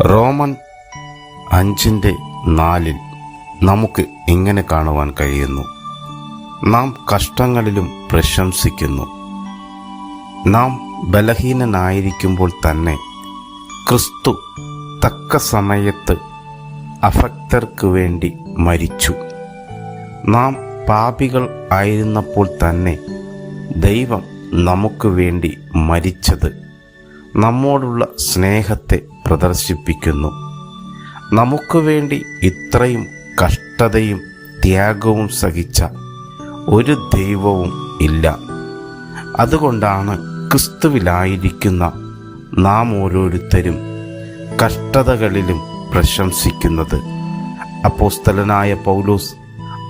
Roman അഞ്ചിന്റെ നാലിൽ നമുക്ക് ഇങ്ങനെ കാണുവാൻ കഴിയുന്നു. നാം കഷ്ടങ്ങളിലും പ്രശംസിക്കുന്നു. നാം ബലഹീനനായിരിക്കുമ്പോൾ തന്നെ ക്രിസ്തു തക്ക സമയത്ത് അഫക്തർക്ക് വേണ്ടി മരിച്ചു. നാം പാപികൾ ആയിരുന്നപ്പോൾ തന്നെ ദൈവം നമുക്ക് വേണ്ടി മരിച്ചത്. നമ്മോടുള്ള സ്നേഹത്തെ പ്രദർശിപ്പിക്കുന്നു. നമുക്ക് വേണ്ടി ഇത്രയും കഷ്ടതയും ത്യാഗവും സഹിച്ച ഒരു ദൈവവും ഇല്ല. അതുകൊണ്ടാണ് ക്രിസ്തുവിലായിരിക്കുന്ന നാം ഓരോരുത്തരും കഷ്ടതകളിലും പ്രശംസിക്കുന്നത്. അപ്പോസ്തലനായ പൗലോസ്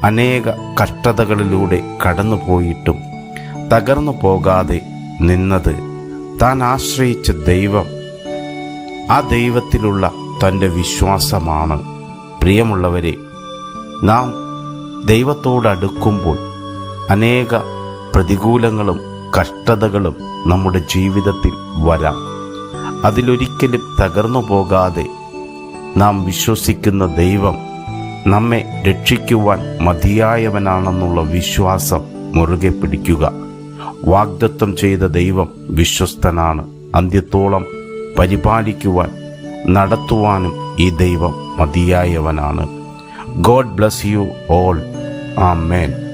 അനേക കഷ്ടതകളിലൂടെ കടന്നുപോയിട്ടും തകർന്നു പോകാതെ നിന്നത് താൻ ആശ്രയിച്ച ദൈവം ആ ദൈവത്തിലുള്ള തന്റെ വിശ്വാസമാണ്. പ്രിയമുള്ളവരെ നാം ദൈവത്തോടടുക്കുമ്പോൾ അനേക പ്രതികൂലങ്ങളും കഷ്ടതകളും നമ്മുടെ ജീവിതത്തിൽ വരാം. അതിലൊരിക്കലും തകർന്നു പോകാതെ നാം വിശ്വസിക്കുന്ന ദൈവം നമ്മെ രക്ഷിക്കുവാൻ മതിയായവനാണെന്നുള്ള വിശ്വാസം മുറുകെ പിടിക്കുക. വാഗ്ദത്വം ചെയ്ത ദൈവം വിശ്വസ്തനാണ്. അന്ത്യത്തോളം പരിപാലിക്കുവാൻ നടത്തുവാനും ഈ ദൈവം മതിയായവനാണ്. God bless you all amen